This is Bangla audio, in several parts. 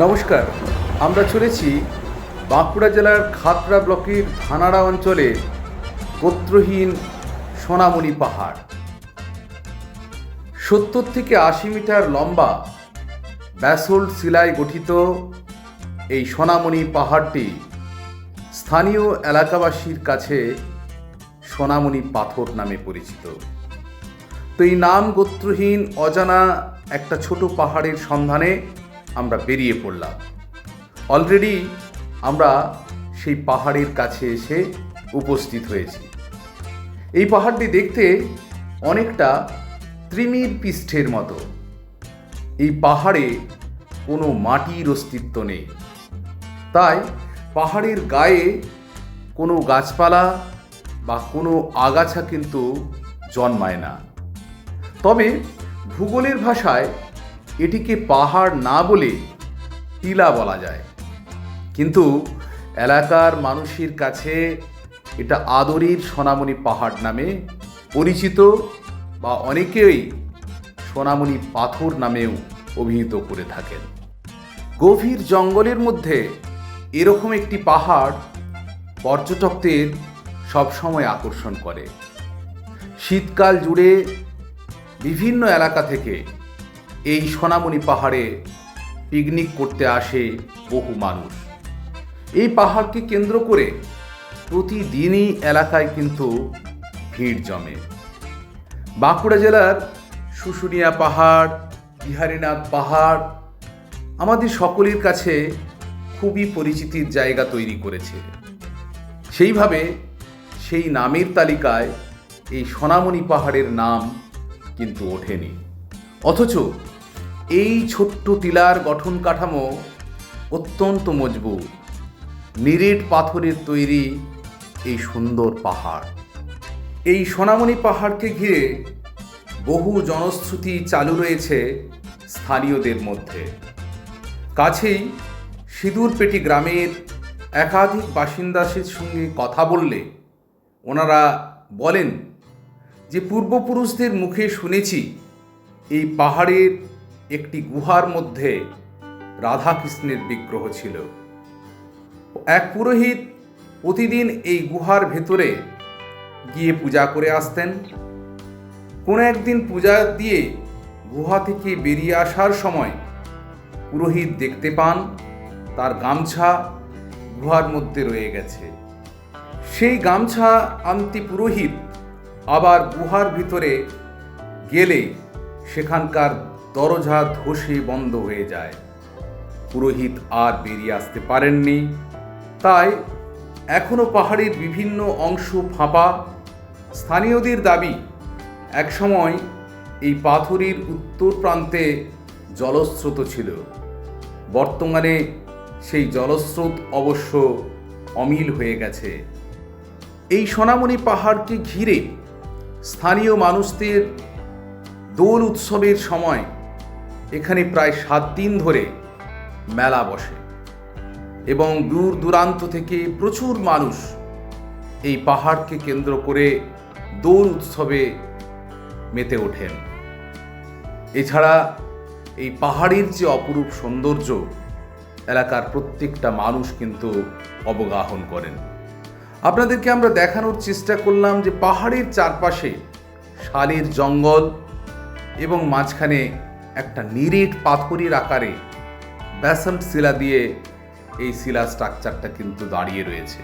নমস্কার, আমরা চলেছি বাঁকুড়া জেলার খাতড়া ব্লকের ধানাড়া অঞ্চলে গোত্রহীন সোনামণি পাহাড়। সত্তর থেকে আশি মিটার লম্বা ব্যাসল্ট শিলায় গঠিত এই সোনামণি পাহাড়টি স্থানীয় এলাকাবাসীর কাছে সোনামণি পাথর নামে পরিচিত। তো এই নাম গোত্রহীন অজানা একটা ছোট পাহাড়ের সন্ধানে আমরা বেরিয়ে পড়লাম। অলরেডি আমরা সেই পাহাড়ের কাছে এসে উপস্থিত হয়েছি। এই পাহাড়টি দেখতে অনেকটা ত্রিমির পৃষ্ঠের মতো। এই পাহাড়ে কোনো মাটির অস্তিত্ব নেই। তাই পাহাড়ের গায়ে কোনো গাছপালা বা কোনো আগাছা কিন্তু জন্মায় না। তবে ভূগোলের ভাষায় এটিকে পাহাড় না বলে টিলা বলা যায়। কিন্তু এলাকার মানুষের কাছে এটা আদরের সোনামণি পাহাড় নামে পরিচিত বা অনেকেই সোনামণি পাথর নামেও অভিহিত করে থাকেন। গভীর জঙ্গলের মধ্যে এরকম একটি পাহাড় পর্যটকদের সবসময় আকর্ষণ করে। শীতকাল জুড়ে বিভিন্ন এলাকা থেকে এই সোনামণি পাহাড়ে পিকনিক করতে আসে বহু মানুষ। এই পাহাড়কে কেন্দ্র করে প্রতিদিনই এলাকায় কিন্তু ভিড় জমে। বাঁকুড়া জেলার শুশুনিয়া পাহাড়, বিহারীনাথ পাহাড় আমাদের সকলের কাছে খুবই পরিচিতির জায়গা তৈরি করেছে। সেইভাবে সেই নামের তালিকায় এই সোনামণি পাহাড়ের নাম কিন্তু ওঠেনি। অথচ এই ছোট্ট টিলার গঠন কাঠামো অত্যন্ত মজবুত। নিরেট পাথরের তৈরি এই সুন্দর পাহাড়। এই সোনামণি পাহাড়কে ঘিরে বহু জনশ্রুতি চালু রয়েছে স্থানীয়দের মধ্যে। কাছেই সিঁদুরপেটি গ্রামের একাধিক বাসিন্দাদের সঙ্গে কথা বললে ওনারা বলেন যে পূর্বপুরুষদের মুখে শুনেছি এই পাহাড়ের একটি গুহার মধ্যে রাধাকৃষ্ণের বিগ্রহ ছিল। এক পুরোহিত প্রতিদিন এই গুহার ভেতরে গিয়ে পূজা করে আসতেন। কোনো একদিন পূজা দিয়ে গুহা থেকে বেরিয়ে আসার সময় পুরোহিত দেখতে পান, তার গামছা গুহার মধ্যে রয়ে গেছে। সেই গামছা আনতি পুরোহিত আবার গুহার ভিতরে গেলে সেখানকার দরজা ধসে বন্ধ হয়ে যায়। পুরোহিত আর বেরিয়ে আসতে পারেননি। তাই এখনও পাহাড়ের বিভিন্ন অংশ ফাঁপা। স্থানীয়দের দাবি, একসময় এই পাথরের উত্তর প্রান্তে জলস্রোত ছিল। বর্তমানে সেই জলস্রোত অবশ্য অমিল হয়ে গেছে। এই সোনামণি পাহাড়কে ঘিরে স্থানীয় মানুষদের দোল উৎসবের সময় এখানে প্রায় সাত দিন ধরে মেলা বসে এবং দূর দূরান্ত থেকে প্রচুর মানুষ এই পাহাড়কে কেন্দ্র করে দোল উৎসবে মেতে ওঠেন। এছাড়া এই পাহাড়ের যে অপরূপ সৌন্দর্য, এলাকার প্রত্যেকটা মানুষ কিন্তু অবগাহন করেন। আপনাদেরকে আমরা দেখানোর চেষ্টা করলাম যে পাহাড়ের চারপাশে শালের জঙ্গল এবং মাঝখানে একটা নিরেট পাথরের আকারে ব্যাসাল্ট শিলা দিয়ে এই শিলা স্ট্রাকচারটা কিন্তু দাঁড়িয়ে রয়েছে।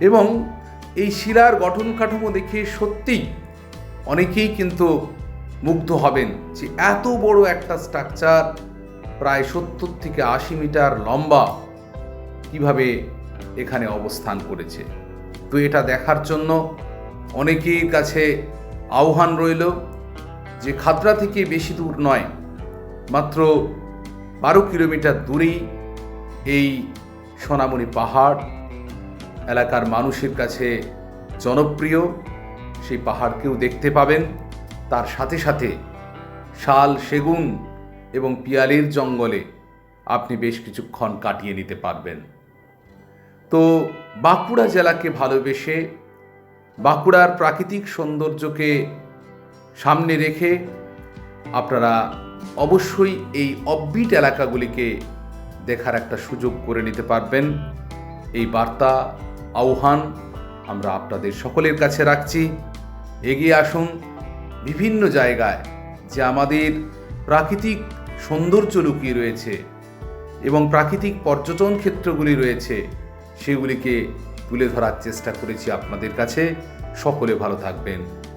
এবং এই শিলার গঠন কাঠামো দেখে সত্যিই অনেকেই কিন্তু মুগ্ধ হবেন যে এত বড় একটা স্ট্রাকচার প্রায় সত্তর থেকে আশি মিটার লম্বা কীভাবে এখানে অবস্থান করেছে। তো এটা দেখার জন্য অনেকের কাছে আহ্বান রইল যে খাতড়া থেকে বেশি দূর নয়, মাত্র বারো কিলোমিটার দূরেই এই সোনামণি পাহাড়। এলাকার মানুষের কাছে জনপ্রিয়, সেই পাহাড়কেও দেখতে পাবেন। তার সাথে সাথে শাল, সেগুন এবং পিয়ালের জঙ্গলে আপনি বেশ কিছুক্ষণ কাটিয়ে নিতে পারবেন। তো বাঁকুড়া জেলাকে ভালোবেসে বাঁকুড়ার প্রাকৃতিক সৌন্দর্যকে সামনে রেখে আপনারা অবশ্যই এই অববিট এলাকাগুলিকে দেখার একটা সুযোগ করে নিতে পারবেন। এই বার্তা, আহ্বান আমরা আপনাদের সকলের কাছে রাখছি। এগিয়ে আসুন বিভিন্ন জায়গায় যে আমাদের প্রাকৃতিক সৌন্দর্য লুকিয়ে রয়েছে এবং প্রাকৃতিক পর্যটন ক্ষেত্রগুলি রয়েছে, সেগুলিকে তুলে ধরার চেষ্টা করেছি আপনাদের কাছে। সকলে ভালো থাকবেন।